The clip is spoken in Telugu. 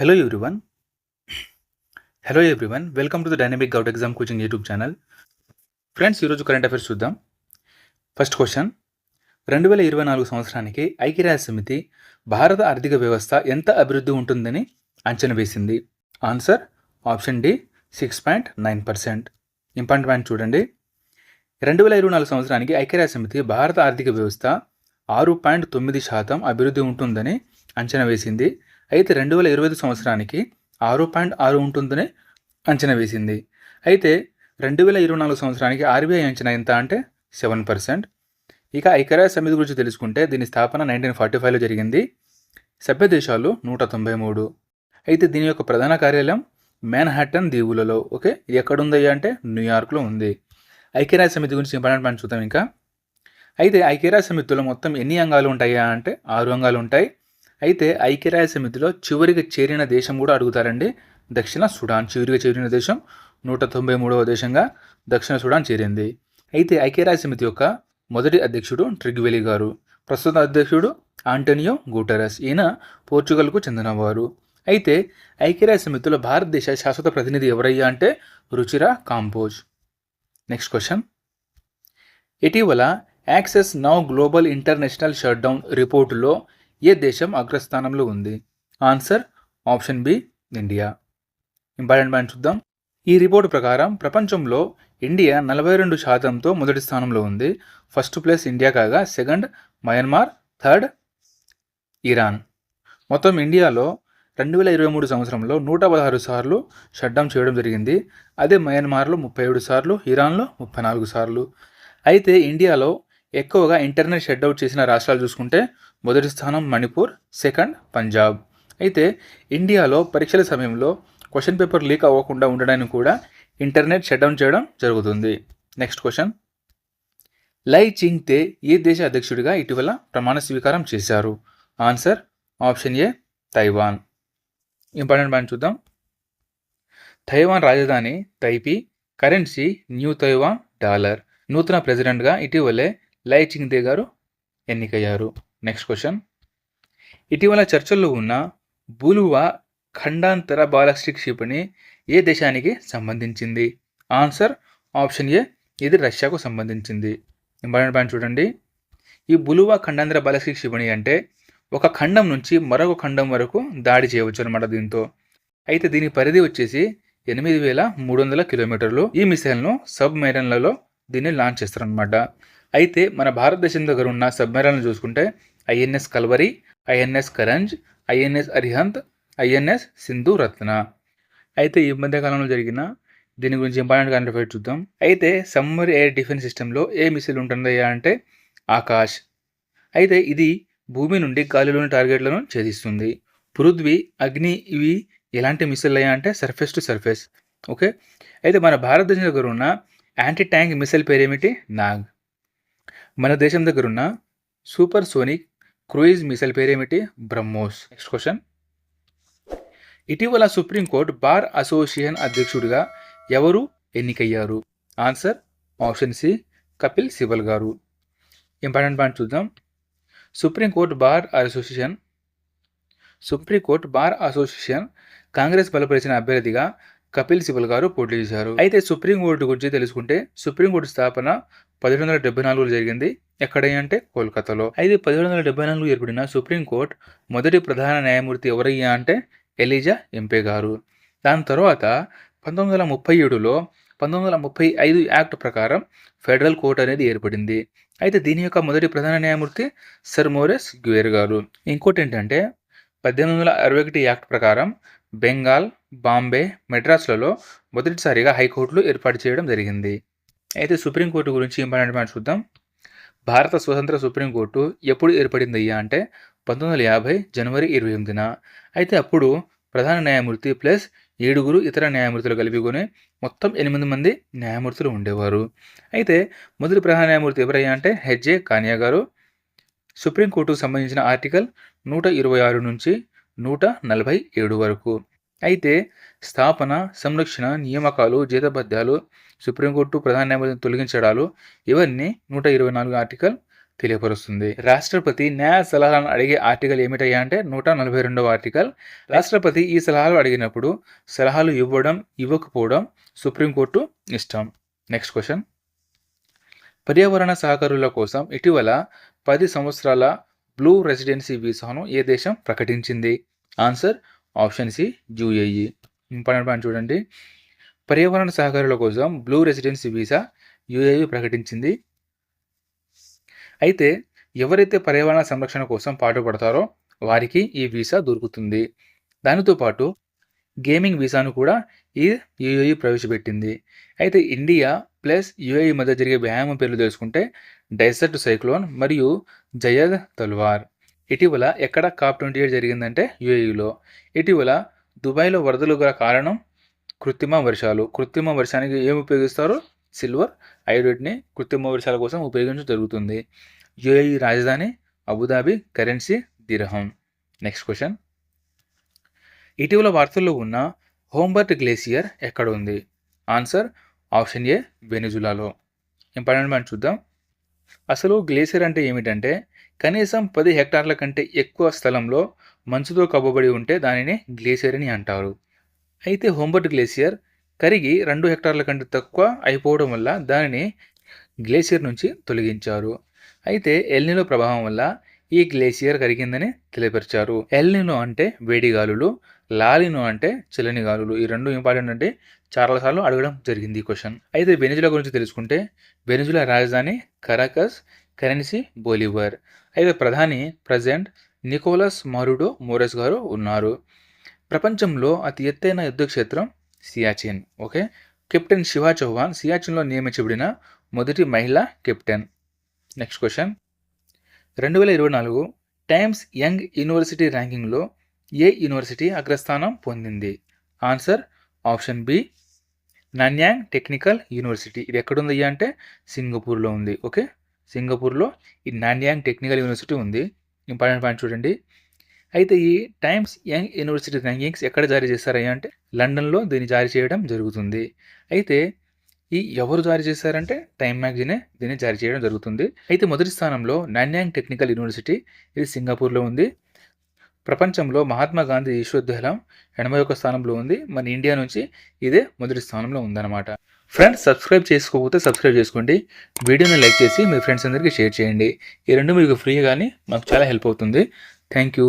Hello everyone. Hello everyone welcome to the dynamic govt exam coaching YouTube channel friends ఈరోజు కరెంట్ అఫైర్స్ చూద్దాం. ఫస్ట్ క్వశ్చన్ రెండు వేల ఇరవై నాలుగు సంవత్సరానికి ఐక్యరాజ్య సమితి భారత ఆర్థిక వ్యవస్థ ఎంత అభివృద్ధి ఉంటుందని అంచనా వేసింది? Answer option D six point nine percent important point చూడండి. రెండు వేల ఇరవై నాలుగు సంవత్సరానికి ఐక్యరాజ్య సమితి భారత ఆర్థిక వ్యవస్థ ఆరు పాయింట్ తొమ్మిది శాతం అభివృద్ధి ఉంటుందని అంచనా వేసింది. అయితే రెండు వేల ఇరవై ఐదు సంవత్సరానికి ఆరు పాయింట్ ఆరు ఉంటుందని అంచనా వేసింది. అయితే రెండు వేల ఇరవై నాలుగు సంవత్సరానికి ఆర్బీఐ అంచనా ఎంత అంటే సెవెన్ పర్సెంట్. ఇక ఐక్యరాజ్య సమితి గురించి తెలుసుకుంటే దీని స్థాపన నైన్టీన్ ఫార్టీ ఫైవ్లో జరిగింది. సభ్య దేశాలు నూట తొంభై మూడు. అయితే దీని యొక్క ప్రధాన కార్యాలయం మ్యాన్హాటన్ దీవులలో ఓకే? ఇది ఎక్కడుందయ్యా అంటే న్యూయార్క్లో ఉంది. ఐక్యరాజ్య సమితి గురించి ఇంపార్టెంట్ పాయింట్ చూద్దాం ఇంకా. అయితే ఐక్యరాజ్య సమితిలో మొత్తం ఎన్ని అంగాలు ఉంటాయా అంటే ఆరు అంగాలు ఉంటాయి. అయితే ఐక్యరాజ్య సమితిలో చివరికి చేరిన దేశం కూడా అడుగుతారండి. దక్షిణ సుడాన్ చివరిగా చేరిన దేశం నూట తొంభై మూడవ దేశంగా దక్షిణ సుడాన్ చేరింది. అయితే ఐక్యరాజ్య సమితి యొక్క మొదటి అధ్యక్షుడు ట్రిగ్వెలి గారు ప్రస్తుత అధ్యక్షుడు ఆంటోనియో గూటరస్ ఈయన పోర్చుగల్కు చెందినవారు. అయితే ఐక్యరాజ్య సమితిలో భారతదేశ శాశ్వత ప్రతినిధి ఎవరయ్యా అంటే రుచిరా కాంపోజ్ నెక్స్ట్ క్వశ్చన్. ఇటీవల access now global international shutdown రిపోర్టులో ఏ దేశం అగ్రస్థానంలో ఉంది? Answer option B India important point చూద్దాం. ఈ రిపోర్ట్ ప్రకారం ప్రపంచంలో ఇండియా నలభై రెండు శాతంతో మొదటి స్థానంలో ఉంది. ఫస్ట్ ప్లేస్ ఇండియా కాగా సెకండ్ మయన్మార్ థర్డ్ ఇరాన్ మొత్తం ఇండియాలో రెండు వేల ఇరవై మూడు సంవత్సరంలో నూట పదహారు సార్లు షట్డౌన్ చేయడం జరిగింది. అదే మయన్మార్లో ముప్పై ఏడు సార్లు ఇరాన్లో ముప్పై నాలుగు సార్లు. అయితే ఇండియాలో ఎక్కువగా ఇంటర్నెట్ షెడ్అవుట్ చేసిన రాష్ట్రాలు చూసుకుంటే మొదటి స్థానం మణిపూర్ సెకండ్ పంజాబ్. అయితే ఇండియాలో పరీక్షల సమయంలో క్వశ్చన్ పేపర్ లీక్ అవ్వకుండా ఉండడానికి కూడా ఇంటర్నెట్ షట్డౌన్ చేయడం జరుగుతుంది. Next question. Lai Ching te ఏ దేశ అధ్యక్షుడిగా ఇటీవల ప్రమాణ స్వీకారం చేశారు? Answer option A Taiwan. Important point చూద్దాం. తైవాన్ రాజధాని Taipei currency new Taiwan dollar. నూతన ప్రెసిడెంట్గా ఇటీవలే లైచింగ్దే దే గారు ఎన్నికయ్యారు. నెక్స్ట్ క్వశ్చన్ ఇటీవల చర్చల్లో ఉన్న బులువా ఖండాంతర బాలాస్టిక్ క్షిపణి ఏ దేశానికి సంబంధించింది? ఆన్సర్ ఆప్షన్ ఏ ఇది రష్యాకు సంబంధించింది. ఇంపార్టెంట్ పాయింట్ చూడండి. ఈ బులువా ఖండాంతర బాలాస్టిక్ క్షిపణి అంటే ఒక ఖండం నుంచి మరొక ఖండం వరకు దాడి చేయవచ్చు అనమాట దీంతో. అయితే దీని పరిధి వచ్చేసి ఎనిమిది వేల మూడు వందల కిలోమీటర్లు. ఈ మిసైల్ను సబ్ మెరైన్లలో దీన్ని లాంచ్ చేస్తారనమాట అయితే మన భారతదేశం దగ్గర ఉన్న సబ్మెరైన్లు చూసుకుంటే INS Kalvari INS Karanj INS Arihant INS Sindhuratna. అయితే ఈ మధ్యకాలంలో జరిగిన దీని గురించి ఇంపార్టెంట్ కాంట్రిఫైట్ చూద్దాం. అయితే సమ్మర్ ఎయిర్ డిఫెన్స్ సిస్టంలో ఏ మిసైల్ ఉంటుందయ్యా అంటే ఆకాష్. అయితే ఇది భూమి నుండి గాలిలోని టార్గెట్లను ఛేదిస్తుంది. పృథ్వీ అగ్ని ఇవి ఎలాంటి మిసైల్ అయ్యా అంటే సర్ఫేస్ టు సర్ఫేస్. ఓకే? అయితే మన భారతదేశం దగ్గర ఉన్న యాంటీ ట్యాంక్ మిసైల్ పేరేమిటి? నాగ్. మన దేశం దగ్గర ఉన్న సూపర్ సోనిక్ క్రూయిజ్ మిసైల్ పేరేమిటి? బ్రహ్మోస్. నెక్స్ట్ క్వశ్చన్ ఇటీవల సుప్రీంకోర్టు బార్ అసోసియేషన్ అధ్యక్షుడిగా ఎవరు ఎన్నికయ్యారు? Answer option C Kapil Sibal గారు. ఇంపార్టెంట్ పాయింట్ చూద్దాం. Supreme court bar association supreme court bar association Congress బలపరిచిన అభ్యర్థిగా కపిల్ సిబల్ గారు పోటీ చేశారు. అయితే సుప్రీంకోర్టు గురించి తెలుసుకుంటే సుప్రీంకోర్టు స్థాపన పదిహేడు వందల డెబ్బై నాలుగులో జరిగింది. ఎక్కడంటే కోల్కతాలో. అయితే పదిహేడు వందల డెబ్బై నాలుగు ఏర్పడిన సుప్రీంకోర్టు మొదటి ప్రధాన న్యాయమూర్తి ఎవరయ్యా అంటే ఎలిజా ఎంపే గారు. దాని తర్వాత పంతొమ్మిది వందల ముప్పై ఏడులో పంతొమ్మిది వందల ముప్పై ఐదు యాక్ట్ ప్రకారం ఫెడరల్ కోర్ట్ అనేది ఏర్పడింది. అయితే దీని యొక్క మొదటి ప్రధాన న్యాయమూర్తి సర్ మోరెస్ గ్వేర్ గారు. ఇంకోటి ఏంటంటే పద్దెనిమిది వందల అరవై ఒకటి యాక్ట్ ప్రకారం బెంగాల్ బాంబే మెడ్రాస్లలో మొదటిసారిగా హైకోర్టులు ఏర్పాటు చేయడం జరిగింది. అయితే సుప్రీంకోర్టు గురించి ఇంపార్టెంట్ చూద్దాం. భారత స్వతంత్ర సుప్రీంకోర్టు ఎప్పుడు ఏర్పడింది అయ్యా అంటే పంతొమ్మిది వందల యాభై జనవరి ఇరవై ఎనిమిదిన. అయితే అప్పుడు ప్రధాన న్యాయమూర్తి ప్లస్ ఏడుగురు ఇతర న్యాయమూర్తులు కలిపికొని మొత్తం ఎనిమిది మంది న్యాయమూర్తులు ఉండేవారు. అయితే మొదటి ప్రధాన న్యాయమూర్తి ఎవరయ్యా అంటే హెచ్జే కానియా గారు. సుప్రీంకోర్టుకు సంబంధించిన ఆర్టికల్ నూట ఇరవై ఆరు నుంచి నూట నలభై ఏడు వరకు. అయితే స్థాపన సంరక్షణ నియామకాలు జీతబద్ధాలు సుప్రీంకోర్టు ప్రధాన న్యాయమూర్తిని తొలగించడాలు ఇవన్నీ నూట ఇరవై నాలుగు ఆర్టికల్ తెలియపరుస్తుంది. రాష్ట్రపతి న్యాయ సలహాలను అడిగే ఆర్టికల్ ఏమిటయ్యా అంటే నూట నలభై రెండవ ఆర్టికల్. రాష్ట్రపతి ఈ సలహాలు అడిగినప్పుడు సలహాలు ఇవ్వడం ఇవ్వకపోవడం సుప్రీంకోర్టు ఇష్టం. Next question. పర్యావరణ సహకారుల కోసం ఇటీవల పది సంవత్సరాల బ్లూ రెసిడెన్సీ వీసాను ఏ దేశం ప్రకటించింది? Answer option C UAE important point చూడండి. పర్యావరణ సహకారుల కోసం బ్లూ రెసిడెన్సీ వీసా యుఏఈ ప్రకటించింది. అయితే ఎవరైతే పర్యావరణ సంరక్షణ కోసం పాటుపడతారో వారికి ఈ వీసా దొరుకుతుంది. దానితో పాటు గేమింగ్ వీసాను కూడా ఈ యుఏఈ ప్రవేశపెట్టింది. అయితే ఇండియా ప్లస్ యుఏఈ మధ్య జరిగే వ్యాయామం పేర్లు తెలుసుకుంటే డెసర్ట్ సైక్లోన్ మరియు జయద్ తల్వార్. ఇటీవల ఎక్కడ కాప్ ట్వంటీ ఎయిట్ జరిగిందంటే యుఏఈలో. ఇటీవల దుబాయ్లో వరదలు గల కారణం కృత్రిమ వర్షాలు. కృత్రిమ వర్షానికి ఏమి ఉపయోగిస్తారు? సిల్వర్ ఐడోట్ని కృత్రిమ వర్షాల కోసం ఉపయోగించడం జరుగుతుంది. యుఏఈ రాజధాని Abu Dhabi currency dirham. Next question. ఇటీవల వార్తల్లో ఉన్న హోంబర్ట్ గ్లేసియర్ ఎక్కడ ఉంది ఆన్సర్ ఆప్షన్ ఏ వెనుజులాలో. ఇంపార్టెంట్ మనం చూద్దాం. అసలు గ్లేసియర్ అంటే ఏమిటంటే కనీసం పది హెక్టార్ల కంటే ఎక్కువ స్థలంలో మంచుతో కప్పబడి ఉంటే దానిని గ్లేసియర్ అని అంటారు. అయితే హోంబర్ట్ గ్లేసియర్ కరిగి రెండు హెక్టార్ల కంటే తక్కువ అయిపోవడం వల్ల దానిని గ్లేసియర్ నుంచి తొలగించారు. అయితే ఎల్నిలో ప్రభావం వల్ల ఈ గ్లేసియర్ కరిగిందని తెలియపరిచారు. ఎల్నినో అంటే వేడి గాలులు లాలినో అంటే చల్లని గాలులు. ఈ రెండు ఇంపార్టెంట్ అంటే చాలాసార్లు అడగడం జరిగింది ఈ క్వశ్చన్. అయితే వెనిజులా గురించి తెలుసుకుంటే వెనిజులా రాజధాని కరాకస్ కరెన్సీ బోలివర్. అయితే ప్రధాని ప్రజెంట్ నికోలస్ మారుడో మోరెస్ గారు ఉన్నారు. ప్రపంచంలో అతి ఎత్తైన యుద్ధ క్షేత్రం సియాచిన్ ఓకే? కెప్టెన్ శివా చౌహాన్ సియాచిన్లో నియమించబడిన మొదటి మహిళా కెప్టెన్. Next question. రెండు వేల ఇరవై నాలుగు టైమ్స్ యంగ్ యూనివర్సిటీ ర్యాంకింగ్లో ఏ యూనివర్సిటీ అగ్రస్థానం పొందింది? Answer option B Nanyang technical university. ఇది ఎక్కడుంది అంటే సింగపూర్లో ఉంది ఓకే? సింగపూర్లో ఈ నాన్యాంగ్ టెక్నికల్ యూనివర్సిటీ ఉంది. ఇంపార్టెంట్ పాయింట్ చూడండి. అయితే ఈ టైమ్స్ యంగ్ యూనివర్సిటీ ర్యాంకింగ్స్ ఎక్కడ జారీ చేశారయ్యా అంటే లండన్లో దీన్ని జారీ చేయడం జరుగుతుంది. అయితే ఈ ఎవరు జారీ చేశారంటే టైమ్ మ్యాగజీనే దీన్ని జారీ చేయడం జరుగుతుంది. అయితే మొదటి స్థానంలో నాన్యాంగ్ టెక్నికల్ యూనివర్సిటీ ఇది సింగపూర్లో ఉంది. ప్రపంచంలో మహాత్మా గాంధీ విశ్వవిద్యాలయం ఎనభై ఒక స్థానంలో ఉంది. మన ఇండియా నుంచి ఇదే మొదటి స్థానంలో ఉందన్నమాట. ఫ్రెండ్స్ సబ్స్క్రైబ్ చేసుకోకపోతే సబ్స్క్రైబ్ చేసుకోండి. వీడియోని లైక్ చేసి మీ ఫ్రెండ్స్ అందరికీ షేర్ చేయండి. ఈ రెండు మీకు ఫ్రీ కానీ మాకు చాలా హెల్ప్ అవుతుంది. Thank you